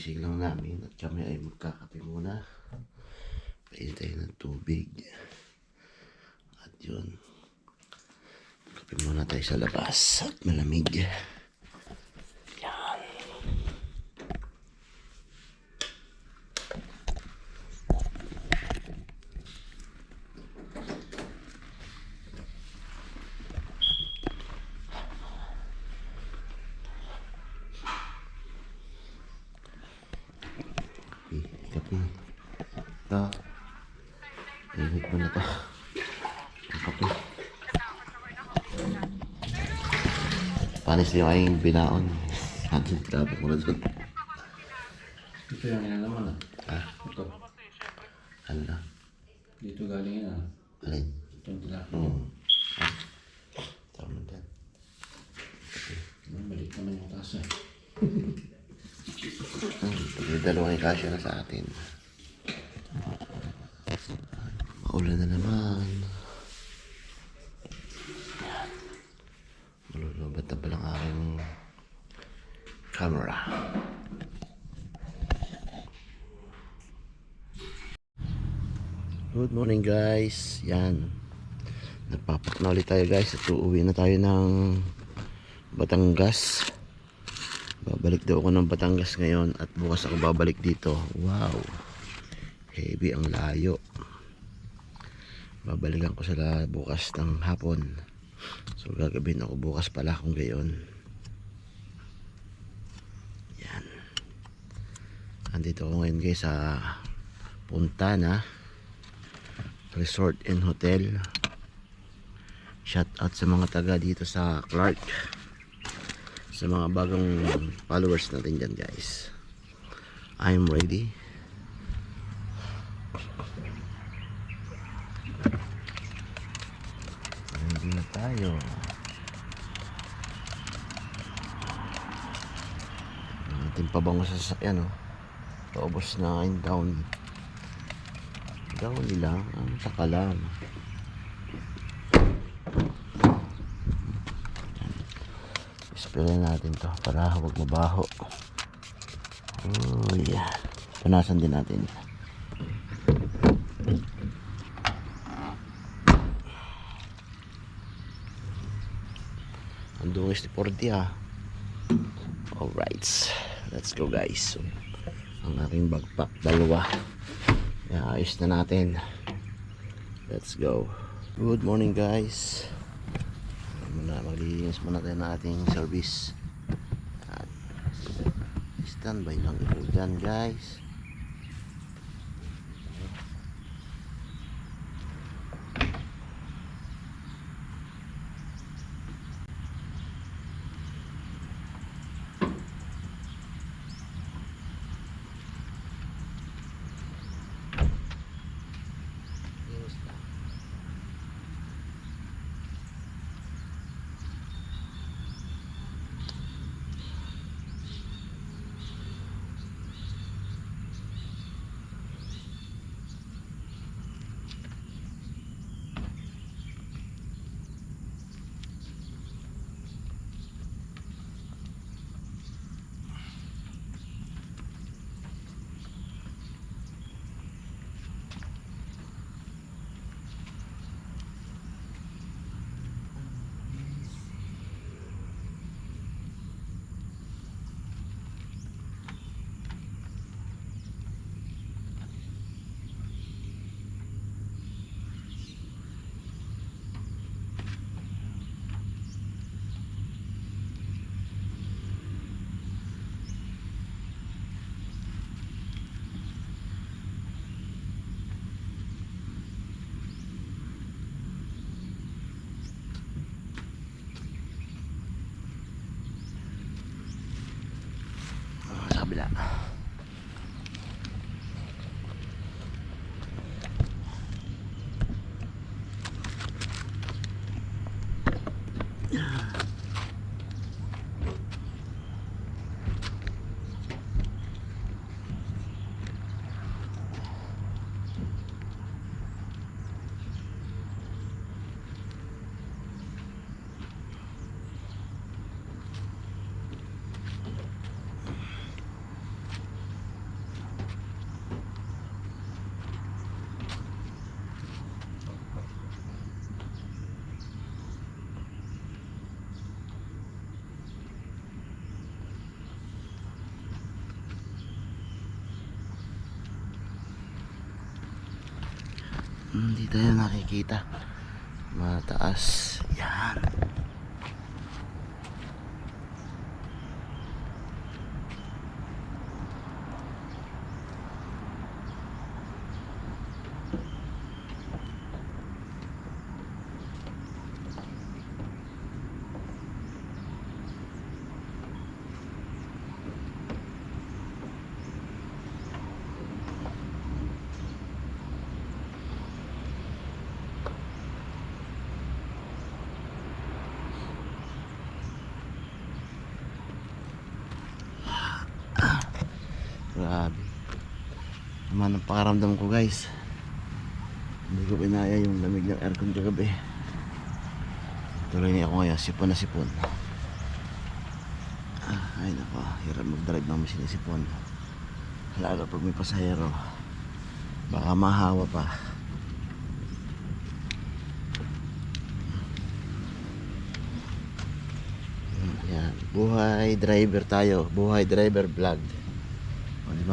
Kagigising lang namin at kami ay magkakape muna. Painit tayo ng tubig. At yun. Kape muna tayo sa labas at malamig. Yan. Kape, kape. Ito. Init mo na to. Ang kape. Panis yung aking binaon. Atin, tapos mo na dun. Ito yung yan naman ah. Ito. Ano na? Dito galing yan ah. Alin? Ito yung tilapia. Hmm. Ah. Tama din. Balik naman yung tasa eh. Pag dalawang ikasya na sa atin. Maulan na naman. Yan. Na palang aking camera. Good morning guys. Yan. Napapak na ulit tayo guys at uuwi na tayo ng Batangas. Babalik daw ako ng Batangas ngayon at bukas ako babalik dito. Wow. Heavy ang layo. Babalikan ko sila bukas ng hapon. So gagawin ako bukas pala kung gayon. Yan. Andito ako ngayon guys sa Puntana Resort and Hotel. Shout out sa mga taga dito sa Clark sa mga bagong followers natin dyan guys I'm ready ready na tayo Ang ating pabango sa sasakyan oh. paubos na yung down down nila ang takalam Spray natin to para huwag mabaho. Oh, yeah. Punasan din natin. Ang dungis ni Porti ah. Alright. Let's go guys. So, ang aking backpack dalawa. Ayos na natin. Let's go. Good morning guys muna maglilinis muna tayo ng ating service at standby lang ito dyan guys Hindi tayo nakikita. Mataas. Yan. Naman ang pakaramdam ko guys. Hindi ko pinaya yung lamig ng aircon kagabi. Tuloy niya ako ngayon, sipon na sipon. Ah, ay nako, hirap mag-drive ng machine na sipon. Lalo pag may pasahero. Baka mahawa pa. Yan, buhay driver tayo. Buhay driver vlog. O, di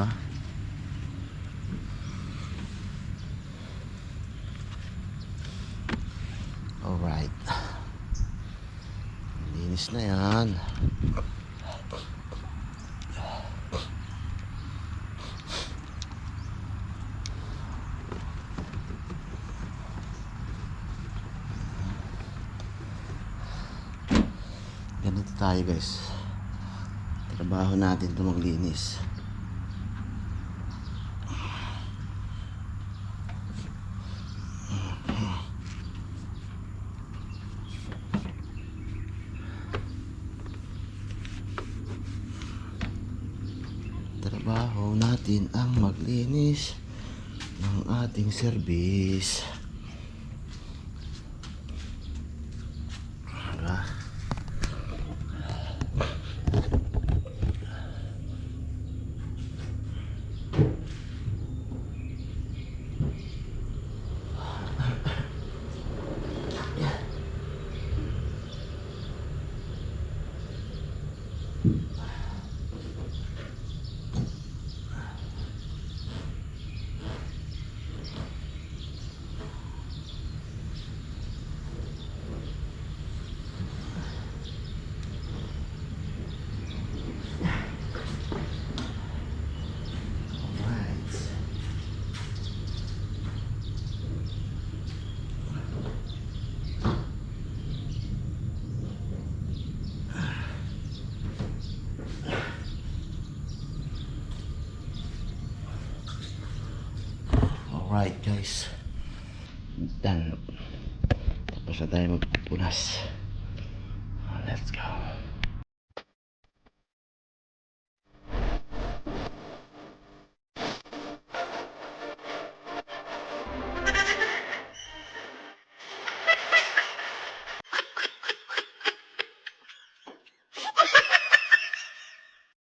Alright. Linis na yan. Ganito tayo guys. Trabaho natin ito maglinis. Trabaho natin ang maglinis ng ating service. Diba? Alright. Alright guys. Done. Tapos na tayo magpupunas.